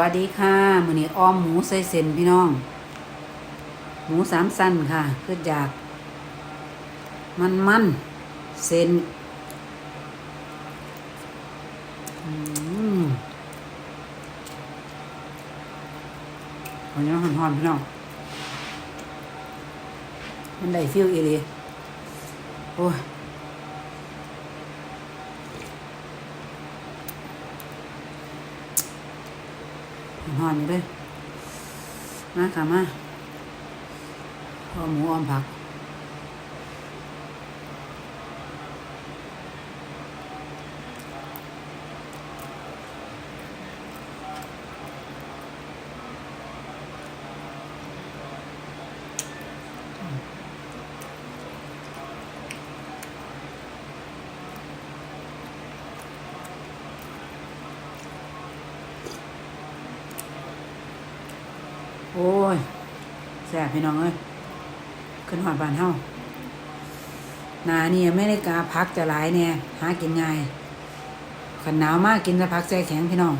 วัสดีค่ะมื้อนี้อ้อมหมูใส่เส้นพี่น้อง หมูสามสั้นค่ะ เพื่ออยาก มันมันเส้นอันนี้หอนๆพี่น้อง มันได้ฟิลอีหลีโอ้ย หอนอยู่เลยมาค่ะมาพอหมูออมผัก โอ้ยแสบพี่น้องเอ้ยขึ้นหอดบานเฮาหนาเนี่ยไม่ได้กาพักจะหลายเนี่ยหากินง่ายขันหนาวมากกินแต่พักใจแข็งพี่น้อง